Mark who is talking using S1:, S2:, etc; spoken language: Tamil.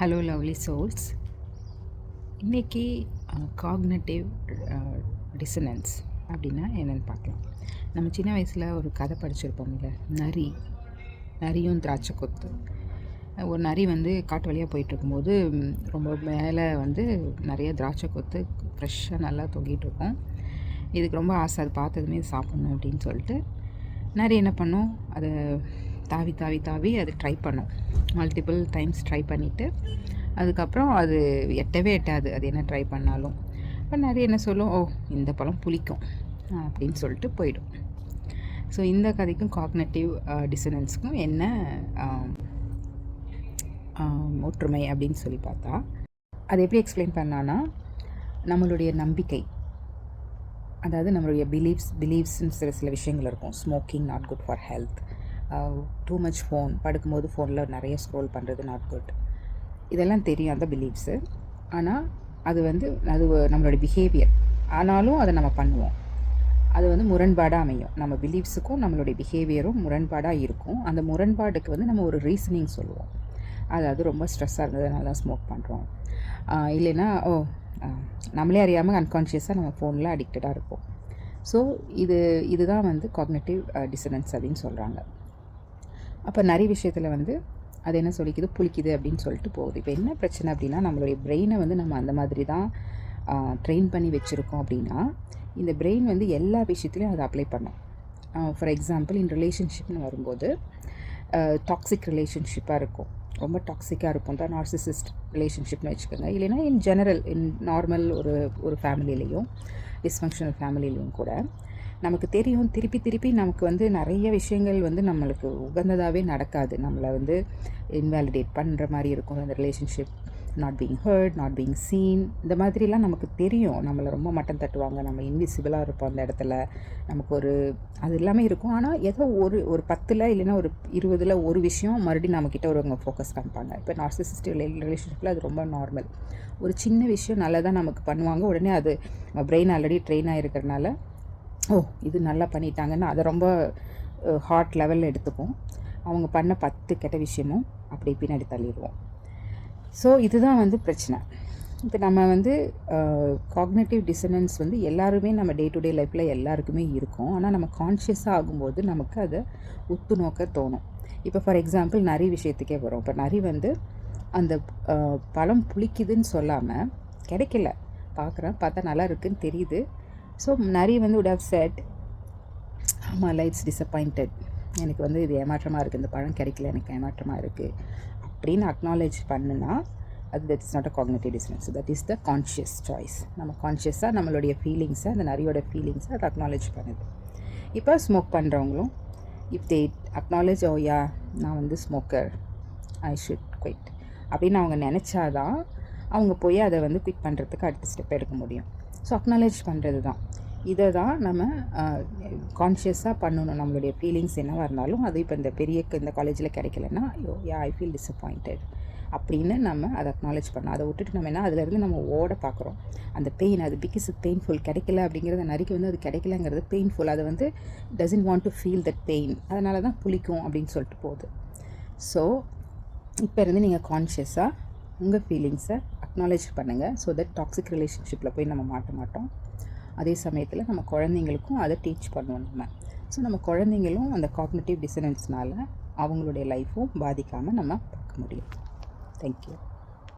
S1: ஹலோ லவ்லி சோல்ஸ் இன்றைக்கி காக்னட்டிவ் டிசனன்ஸ் அப்படின்னா என்னென்னு பார்க்கலாம். நம்ம சின்ன வயசில் ஒரு கதை படிச்சிருப்போம்ல நரி நரியும் திராட்சை கொத்து. ஒரு நரி வந்து காட்டு வழியாக போயிட்டுருக்கும்போது ரொம்ப மேலே வந்து நிறைய திராட்சை கொத்து ஃப்ரெஷ்ஷாக நல்லா தொங்கிட்டு இருக்கும் இதுக்கு ரொம்ப ஆசை அது பார்த்ததுமே சாப்பிட்ணும் அப்படின்னு சொல்லிட்டு நரி என்ன பண்ணும் அதை தாவி தாவி தாவி அது ட்ரை பண்ணும். மல்டிபிள் டைம்ஸ் ட்ரை பண்ணிவிட்டு அதுக்கப்புறம் அது எட்டவே எட்டாது. அது என்ன ட்ரை பண்ணாலும். இப்போ நிறைய என்ன சொல்லும் ஓ இந்த பழம் புளிக்கும் அப்படின்னு சொல்லிட்டு போயிடும். ஸோ இந்த கதைக்கும் காக்னட்டிவ் டிசனன்ஸுக்கும் என்ன ஒற்றுமை அப்படின்னு சொல்லி பார்த்தா அது எப்படி எக்ஸ்பிளைன் பண்ணான்னா நம்மளுடைய நம்பிக்கை. அதாவது நம்மளுடைய பிலீஃப்ஸ் பிலீஃப்ஸ்னு சில சில விஷயங்கள் இருக்கும். Smoking not good for health too much phone படுக்கும்போது ஃபோனில் நிறைய ஸ்க்ரோல் பண்ணுறது நாட் குட் இதெல்லாம் தெரியும் அந்த பிலீஃப்ஸு ஆனால் அது வந்து அது நம்மளோட பிஹேவியர் ஆனாலும் அதை நம்ம பண்ணுவோம். அது வந்து முரண்பாடாக அமையும். நம்ம பிலீஃப்ஸுக்கும் நம்மளுடைய பிஹேவியரும் முரண்பாடாக இருக்கும். அந்த முரண்பாடுக்கு வந்து நம்ம ஒரு ரீசனிங் சொல்லுவோம். அதாவது ரொம்ப ஸ்ட்ரெஸ்ஸாக இருந்ததுனால தான் ஸ்மோக் பண்ணுறோம் இல்லைன்னா ஓ நம்மளே அறியாமல் அன்கான்ஷியஸாக நம்ம ஃபோனில் அடிக்டடாக இருப்போம். ஸோ இது இதுதான் வந்து காக்னேட்டிவ் டிசனன்ஸ் அப்படின்னு சொல்கிறாங்க அப்போ நிறைய விஷயத்தில் வந்து அது என்ன சொல்லிக்குது? புளிக்குது அப்படின்னு சொல்லிட்டு போகுது. இப்போ என்ன பிரச்சனை அப்படின்னா நம்மளுடைய பிரெயினை வந்து நம்ம அந்த மாதிரி தான் ட்ரெயின் பண்ணி வச்சுருக்கோம் அப்படின்னா இந்த பிரெயின் வந்து எல்லா விஷயத்துலையும் அதை அப்ளை பண்ணும். ஃபார் எக்ஸாம்பிள் இன் ரிலேஷன்ஷிப்னு வரும்போது டாக்ஸிக் ரிலேஷன்ஷிப்பாக இருக்கும். ரொம்ப டாக்ஸிக்காக இருக்கும். தான் நார்சிசிஸ்ட் ரிலேஷன்ஷிப்னு வச்சுக்கோங்க. இல்லைனா இன் ஜெனரல் இன் நார்மல் ஒரு ஒரு ஃபேமிலியிலையும் டிஸ்ஃபங்க்ஷனல் ஃபேமிலியிலையும் கூட நமக்கு தெரியும். திருப்பி திருப்பி நமக்கு வந்து நிறைய விஷயங்கள் வந்து நம்மளுக்கு உகந்ததாகவே நடக்காது. நம்மளை வந்து இன்வாலிடேட் பண்ணுற மாதிரி இருக்கும். அந்த relationship not being hurt not being seen இந்த மாதிரிலாம் நமக்கு தெரியும். நம்மளை ரொம்ப மட்டம் தட்டுவாங்க. நம்ம இன்விசிபிளாக இருப்போம் அந்த இடத்துல. நமக்கு ஒரு அது எல்லாமே இருக்கும். ஆனால் ஏதோ ஒரு ஒரு பத்தில் இல்லைன்னா ஒரு இருபதில் ஒரு விஷயம் மறுபடியும் நம்மக்கிட்ட ஒருவங்க ஃபோக்கஸ் காமிப்பாங்க. இப்போ நார்சிசிஸ்ட் ரிலேஷன்ஷிப்பில் அது ரொம்ப நார்மல் ஒரு சின்ன விஷயம் நல்லதாக நமக்கு பண்ணுவாங்க. உடனே அது பிரெயின் ஆல்ரெடி ட்ரெயின் ஆகிருக்கிறனால ஓ இது நல்லா பண்ணிட்டாங்கன்னா அதை ரொம்ப ஹாட் லெவலில் எடுத்துக்கும் அவங்க பண்ண பத்து கெட்ட விஷயமும் அப்படி பின்னாடி தள்ளிடுவோம். ஸோ இதுதான் வந்து பிரச்சனை. இப்போ நம்ம வந்து காக்னேட்டிவ் டிசனன்ஸ் வந்து எல்லாருமே நம்ம டே டு டே லைஃப்பில் எல்லாருக்குமே இருக்கும். ஆனால் நம்ம கான்ஷியஸாக ஆகும்போது நமக்கு அதை உத்து நோக்க தோணும். இப்போ ஃபார் எக்ஸாம்பிள் நரி விஷயத்துக்கே வரும். இப்போ நரி வந்து அந்த பழம் புளிக்குதுன்னு சொல்லாமல் கிடைக்கல. பார்க்குறேன் பார்த்தா நல்லா இருக்குதுன்னு தெரியுது. ஸோ நிறைய வந்து உட் ஹவ் செட் ஆமாம் லைட்ஸ் டிசப்பாயிண்டட் எனக்கு வந்து இது ஏமாற்றமாக இருக்குது இந்த பழம் கிடைக்கல. எனக்கு ஏமாற்றமாக இருக்குது அப்படின்னு அக்னாலேஜ் பண்ணுனா அது that is not a cognitive distance that is the conscious choice நம்ம கான்ஷியஸாக நம்மளுடைய ஃபீலிங்ஸை அந்த நரியோட ஃபீலிங்ஸை அதை அக்னாலேஜ் பண்ணுது. இப்போ ஸ்மோக் பண்ணுறவங்களும் இஃப் தே அக்னாலேஜ் ஓயா நான் வந்து ஸ்மோக்கர் ஐ ஷுட் குயிட் அப்படின்னு அவங்க நினச்சாதான் அவங்க போய் அதை வந்து குவிட் பண்ணுறதுக்கு அடுத்த ஸ்டெப் எடுக்க முடியும். ஸோ அக்னாலேஜ் பண்ணுறது தான் இதை தான் நம்ம கான்ஷியஸாக பண்ணணும். நம்மளுடைய ஃபீலிங்ஸ் என்னவாக இருந்தாலும் அது இப்போ இந்த பெரிய இந்த காலேஜில் கிடைக்கலன்னா ஐயோ யா ஐ ஃபீல் டிசப்பாயிண்டட் அப்படின்னு நம்ம அதை அக்னாலேஜ் பண்ணோம் அதை விட்டுட்டு நம்ம என்ன அதுலேருந்து நம்ம ஓட பார்க்குறோம். அந்த பெயின் அது பிகாஸ் பெயின்ஃபுல் கிடைக்கல அப்படிங்கிறத நரிக்கு வந்து அது கிடைக்கலங்கிறது பெயின்ஃபுல் அதை வந்து doesn't want to feel that pain அதனால தான் புளிக்கும் அப்படின்னு சொல்லிட்டு போகுது. ஸோ இப்போ இருந்து நீங்கள் கான்ஷியஸாக உங்கள் ஃபீலிங்ஸை அக்னாலேஜ் பண்ணுங்கள் ஸோ தட் டாக்ஸிக் ரிலேஷன்ஷிப்பில் போய் நம்ம மாட்ட மாட்டோம். அதே சமயத்தில் நம்ம குழந்தைங்களுக்கும் அதை டீச் பண்ணுவோம் நம்ம. ஸோ நம்ம குழந்தைங்களும் அந்த காக்னேட்டிவ் டிசனன்ஸ்னால் அவங்களுடைய லைஃப்பும் பாதிக்காமல் நம்ம பார்க்க முடியும். தேங்க்யூ